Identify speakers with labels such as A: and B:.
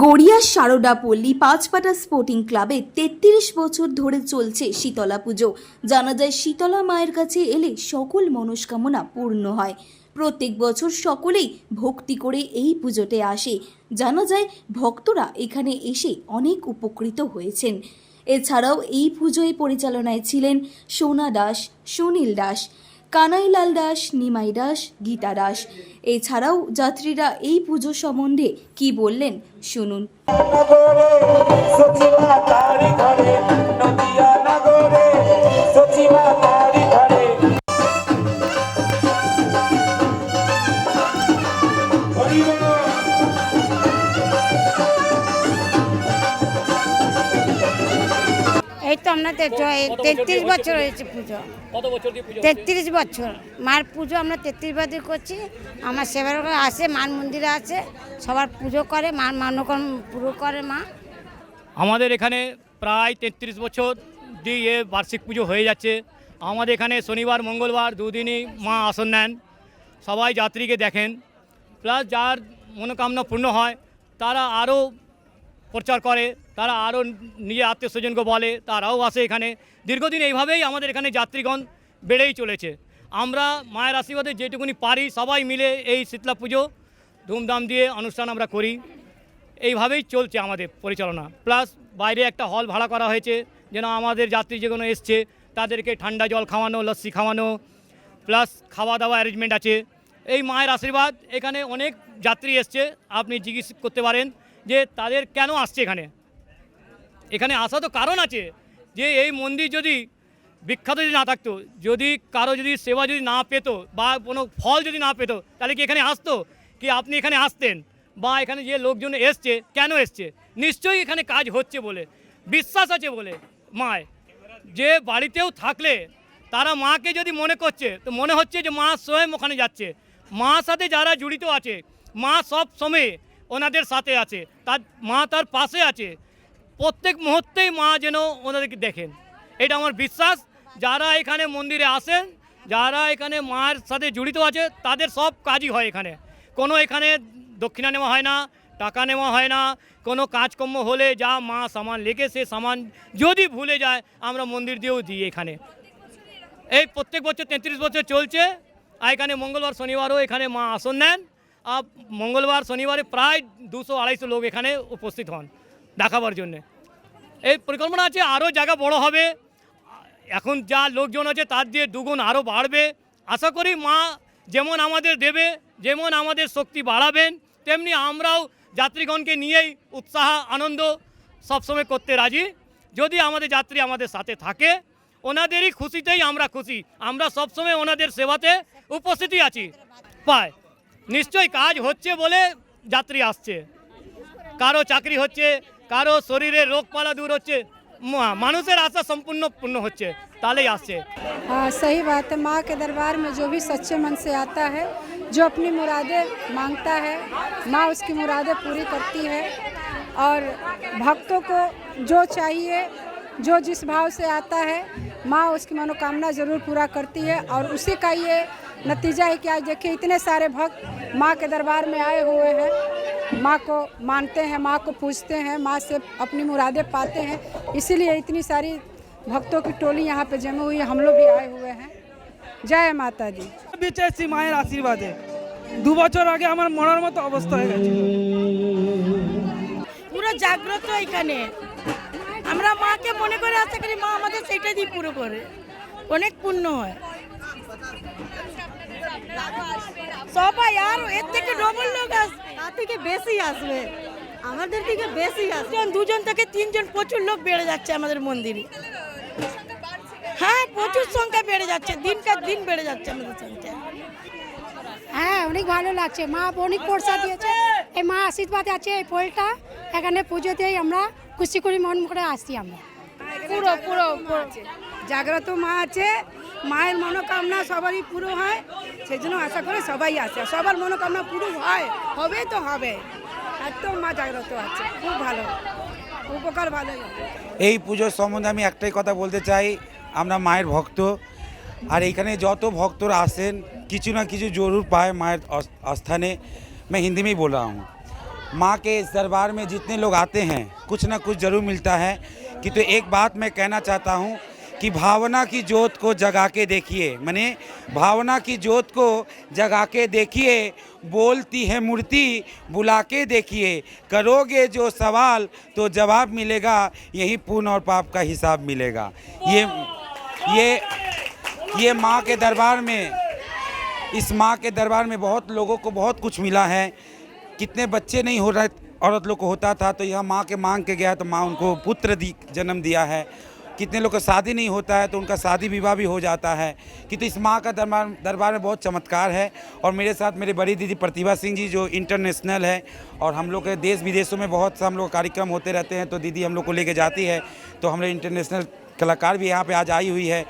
A: Garia Saradapalli পাঁচপাটা sporting ক্লাবে তেত্রিশ বছর ধরে চলছে শীতলা পুজো। জানা যায়, শীতলা মায়ের কাছে এলে সকল মনস্কামনা পূর্ণ হয়। প্রত্যেক বছর সকলেই ভক্তি করে এই পুজোতে আসে। জানা যায়, ভক্তরা এখানে এসে অনেক উপকৃত হয়েছেন। এছাড়াও এই পুজোয় পরিচালনায় ছিলেন সোনা দাস, সুনীল দাস। কানাইলাল দাস, নিমাই দাস, গীতা দাস। এছাড়াও যাত্রীরা এই পুজো সম্বন্ধে কি বললেন শুনুন।
B: সচিবা তারি নদিয়া নগরে, সচিবা তারি
C: আমরা তেত্রিশ বছর হয়েছে পুজো।
D: কত বছর দিয়ে পুজো
C: তেত্রিশ বছর। মার পুজো আমরা তেত্রিশ বছর করছি। আমার সেবার আসে মার মন্দিরে আছে সবার পুজো করে মার মানকর্ম পুরো করে মা।
D: আমাদের এখানে প্রায় তেত্রিশ বছর দিয়ে বার্ষিক পুজো হয়ে যাচ্ছে। আমাদের এখানে শনিবার মঙ্গলবার দুদিনই মা আসন নেন। সবাই যাত্রীকে দেখেন। প্লাস যার মনোকামনা পূর্ণ হয় তারা আরও প্রচার করে। তারা আরও নিজের আত্মীয় স্বজনকে বলে, তারাও আসে এখানে। দীর্ঘদিন এইভাবেই আমাদের এখানে যাত্রীগণ বেড়েই চলেছে। আমরা মায়ের আশীর্বাদে যেটুকুনি পারি সবাই মিলে এই শীতলা পুজো ধুমধাম দিয়ে অনুষ্ঠান আমরা করি। এইভাবেই চলছে আমাদের পরিচালনা। প্লাস বাইরে একটা হল ভাড়া করা হয়েছে, যেন আমাদের যাত্রী যেগুলো এসছে, তাদেরকে ঠান্ডা জল খাওয়ানো, লস্যি খাওয়ানো, প্লাস খাওয়া দাওয়া অ্যারেঞ্জমেন্ট আছে। এই মায়ের আশীর্বাদ এখানে অনেক যাত্রী এসছে। আপনি জিজ্ঞেস করতে পারেন যে তাদের কেন আসছে এখানে? এখানে আসা তো কারণ আছে যে এই মন্দির যদি বিখ্যাত যদি না থাকতো, যদি কারও যদি সেবা যদি না পেত বা কোনো ফল যদি না পেত, তাহলে কি এখানে আসতো? কি আপনি এখানে আসতেন? বা এখানে যে লোকজন এসছে, কেন এসছে? নিশ্চয়ই এখানে কাজ হচ্ছে বলে, বিশ্বাস আছে বলে, মায়। যে বাড়িতেও থাকলে তারা মাকে যদি মনে করছে, তো মনে হচ্ছে যে মা স্বয়ং ওখানে যাচ্ছে। মার সাথে যারা জড়িত আছে, মা সব সময় ওনাদের সাথে আছে। তার, মা তার পাশে আছে। প্রত্যেক মুহূর্তেই মা যেন ওনাদেরকে দেখেন। এটা আমার বিশ্বাস। যারা এখানে মন্দিরে আসেন, যারা এখানে মায়ের সাথে জড়িত আছে, তাদের সব কাজই হয় এখানে। কোনো এখানে দক্ষিণা নেওয়া হয় না, টাকা নেওয়া হয় না। কোনো কাজকর্ম হলে যা মা সামান লেগে সে সামান যদি ভুলে যায়, আমরা মন্দির দিয়েও দিই এখানে। এই প্রত্যেক বছর তেত্রিশ বছর চলছে। আর এখানে মঙ্গলবার, শনিবারও এখানে মা আসন নেন। আর মঙ্গলবার, শনিবারে প্রায় দুশো আড়াইশো লোক এখানে উপস্থিত হন দেখাবার জন্যে। এই পরিকল্পনা আছে, আরও জায়গা বড় হবে। এখন যা লোকজন আছে, তার দিয়ে দুগুণ আরও বাড়বে। আশা করি মা যেমন আমাদের দেবে, যেমন আমাদের শক্তি বাড়াবেন, তেমনি আমরাও যাত্রীগণকে নিয়েই উৎসাহ, আনন্দ সবসময় করতে রাজি। যদি আমাদের যাত্রী আমাদের সাথে থাকে, ওনাদেরই খুশিতেই আমরা খুশি। আমরা সবসময় ওনাদের সেবাতে উপস্থিতি আছি। পায়। নিশ্চয়ই কাজ হচ্ছে বলে যাত্রী আসছে। কারও চাকরি হচ্ছে কারো শরীরে রোগপালা দূর হচ্ছে মা- মানুষের আশা সম্পূর্ণ পূর্ণ হচ্ছে তাহলেই আসছে
E: हाँ सही बात है माँ के दरबार में जो भी सच्चे मन से आता है जो अपनी मुरादें मांगता है माँ उसकी मुरादें पूरी करती है और भक्तों को जो चाहिए जो जिस भाव से आता है माँ उसकी मनोकामना ज़रूर पूरा करती है और उसी का ये नतीजा है कि आज देखिए इतने सारे भक्त माँ के दरबार में आए हुए हैं माँ को मानते हैं माँ को पूजते हैं माँ से अपनी मुरादें पाते हैं इसीलिए इतनी सारी भक्तों की टोली यहाँ पे जमी हुई है हम लोग भी आए हुए हैं जय माता दी
F: বেঁচে এসেছি মায়ের আশীর্বাদে দু বছর আগে আমার মরার মতো অবস্থা হয়ে গেছে
G: পুরো জাগ্রত এখানে আমরা মাকে মনে করে আশা করি মা আমাদের সেটাই দিয়ে পুরো করে অনেক পুণ্য হয় সবাই আর এর থেকে ডবল লোক আসবে। তার থেকে বেশি আসবে। আমাদের থেকে বেশি আসবে। দুজন থেকে তিনজন প্রচুর লোক বেড়ে যাচ্ছে আমাদের মন্দিরে। হ্যাঁ প্রচুর সংখ্যা বেড়ে যাচ্ছে দিনকার দিন বেড়ে যাচ্ছে আমাদের সংখ্যা।
H: হ্যাঁ অনেক ভালো লাগছে। মা অনেক প্রসাদ দিয়েছে। এই মা আশীর্বাদ আছে এই ফলটা। এখানে পুজোতেই আমরা খুশি করে মন করে আসি আমরা।
E: পুরো পুরো পুরো। জাগ্রত মা আছে। মায়ের মনোকামনা সবারই পুরো হয়। সেই জন্য আশা করে সবাই আসে সবার মনোকামনা পুরো হয় হবে তো হবে একদম মা জাগ্রত আছে খুব ভালো উপকার ভালোই হবে
I: এই পুজোর সম্বন্ধে আমি একটাই কথা বলতে চাই আমরা মায়ের ভক্ত আর এইখানে যত ভক্তরা আসেন কিছু ना কিছু जरूर पाए मायर आस्थाने मैं हिंदी में ही बोल रहा हूँ माँ के इस दरबार में जितने लोग आते हैं कुछ ना कुछ ज़रूर मिलता है कि तो एक बात मैं कहना चाहता हूँ कि भावना की जोत को जगा के देखिए। माने भावना की जोत को जगा के देखिए, बोलती है मूर्ति, बुला के देखिए। करोगे जो सवाल तो जवाब मिलेगा, यही पुण्य और पाप का हिसाब मिलेगा। ये ये ये माँ के दरबार में, इस माँ के दरबार में बहुत लोगों को बहुत कुछ मिला है। कितने बच्चे नहीं हो रहे, औरत लोग को होता था तो यह माँ के मांग के गया तो माँ उनको पुत्र दी, जन्म दिया है। कितने लोग का शादी नहीं होता है तो उनका शादी विवाह भी हो जाता है। कि तो इस माँ का दरबार दरबार में बहुत चमत्कार है और मेरे साथ मेरे बड़ी दीदी प्रतिभा सिंह जी, जो इंटरनेशनल है और हम लोग के देश विदेशों में बहुत सा हम लोग कार्यक्रम होते रहते हैं तो दीदी हम लोग को लेके जाती है। तो हमारे इंटरनेशनल कलाकार भी यहाँ पर आज आई हुई है।